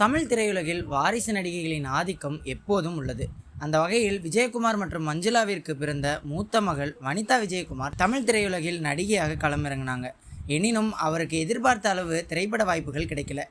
தமிழ் திரையுலகில் வாரிசு நடிகைகளின் ஆதிக்கம் எப்போதும் உள்ளது. அந்த வகையில் விஜயகுமார் மற்றும் மஞ்சுளாவிற்கு பிறந்த மூத்த மகள் வனிதா விஜயகுமார் தமிழ் திரையுலகில் நடிகையாக களமிறங்கினாங்க. எனினும் அவருக்கு எதிர்பார்த்த அளவு திரைப்பட வாய்ப்புகள் கிடைக்கல.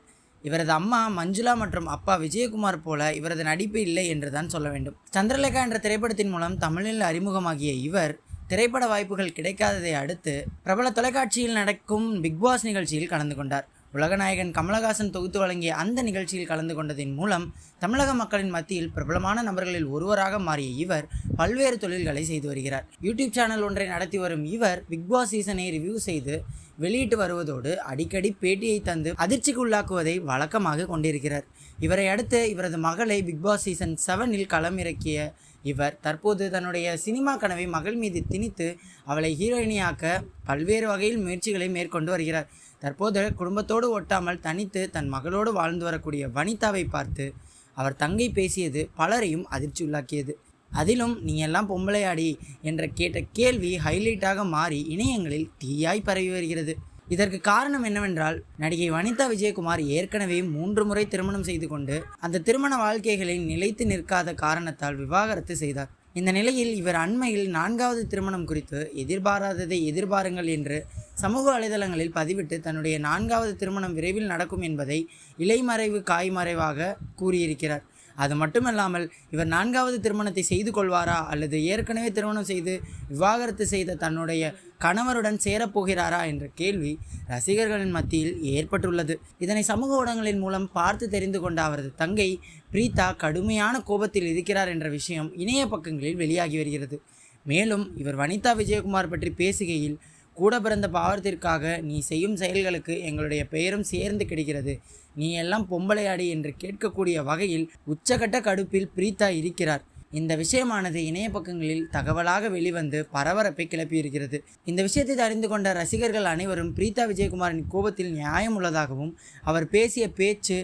இவரது அம்மா மஞ்சுளா மற்றும் அப்பா விஜயகுமார் போல இவரது நடிப்பு இல்லை என்று தான் சொல்ல வேண்டும். சந்திரலேகா என்ற திரைப்படத்தின் மூலம் தமிழில் அறிமுகமாகிய இவர் திரைப்பட வாய்ப்புகள் கிடைக்காததை அடுத்து பிரபல தொலைக்காட்சியில் நடக்கும் பிக் பாஸ் நிகழ்ச்சியில் கலந்து கொண்டார். உலகநாயகன் கமலஹாசன் தொகுத்து வழங்கிய அந்த நிகழ்ச்சியில் கலந்து கொண்டதின் மூலம் தமிழக மக்களின் மத்தியில் பிரபலமான நபர்களில் ஒருவராக மாறிய இவர் பல்வேறு தொழில்களை செய்து வருகிறார். யூடியூப் சேனல் ஒன்றை நடத்தி வரும் இவர் பிக்பாஸ் சீசனை ரிவ்யூ செய்து வெளியிட்டு வருவதோடு அடிக்கடி பேட்டியை தந்து அதிர்ச்சிக்கு உள்ளாக்குவதை வழக்கமாக கொண்டிருக்கிறார். இவரை அடுத்து இவரது மகளை பிக்பாஸ் சீசன் செவனில் களமிறக்கிய இவர் தற்போது தன்னுடைய சினிமா கனவை மகள் மீது திணித்து அவளை ஹீரோயினியாக்க பல்வேறு வகையில் முயற்சிகளை மேற்கொண்டு வருகிறார். தற்போது குடும்பத்தோடு ஒட்டாமல் தனித்து தன் மகளோடு வாழ்ந்து வரக்கூடிய வனிதாவை பார்த்து அவர் தங்கை பேசியது பலரையும் அதிர்ச்சி உள்ளாக்கியது. அதிலும் நீ எல்லாம் பொம்பளையாடி என்ற கேட்ட கேள்வி ஹைலைட்டாக மாறி இணையங்களில் தீயாய் பரவி வருகிறது. இதற்கு காரணம் என்னவென்றால் நடிகை வனிதா விஜயகுமார் ஏற்கனவே மூன்று முறை திருமணம் செய்து கொண்டு அந்த திருமண வாழ்க்கைகளில் நிலைத்து நிற்காத காரணத்தால் விவாகரத்து செய்தார். இந்த நிலையில் இவர் அண்மையில் நான்காவது திருமணம் குறித்து எதிர்பாராததை எதிர்பாருங்கள் என்று சமூக வலைதளங்களில் பதிவிட்டு தன்னுடைய நான்காவது திருமணம் விரைவில் நடக்கும் என்பதை இலைமறைவு காய்மறைவாக கூறியிருக்கிறார். அது மட்டுமல்லாமல் இவர் நான்காவது திருமணத்தை செய்து கொள்வாரா அல்லது ஏற்கனவே திருமணம் செய்து விவாகரத்து செய்த தன்னுடைய கணவருடன் சேரப்போகிறாரா என்ற கேள்வி ரசிகர்களின் மத்தியில் ஏற்பட்டுள்ளது. இதனை சமூக ஊடகங்களின் மூலம் பார்த்து தெரிந்து கொண்ட அவரது தங்கை பிரீதா கடுமையான கோபத்தில் இருக்கிறார் என்ற விஷயம் இணைய பக்கங்களில் வெளியாகி வருகிறது. மேலும் இவர் வனிதா விஜயகுமார் பற்றி பேசுகையில் கூட பிறந்த பாவத்திற்காக நீ செய்யும் செயல்களுக்கு எங்களுடைய பெயரும் சேர்ந்து கிடைக்கிறது. நீ எல்லாம் பொம்பளையாடி என்று கேட்கக்கூடிய வகையில் உச்சகட்ட கடுப்பில் பிரீதா இருக்கிறார். இந்த விஷயமானது இணைய பக்கங்களில் தகவலாக வெளிவந்து பரபரப்பை கிளப்பியிருக்கிறது. இந்த விஷயத்தை அறிந்து கொண்ட ரசிகர்கள் அனைவரும் பிரீதா விஜயகுமாரின் கோபத்தில் நியாயம் உள்ளதாகவும் அவர் பேசிய பேச்சு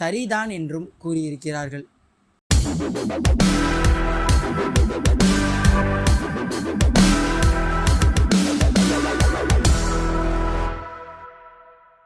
சரிதான் என்றும் கூறியிருக்கிறார்கள்.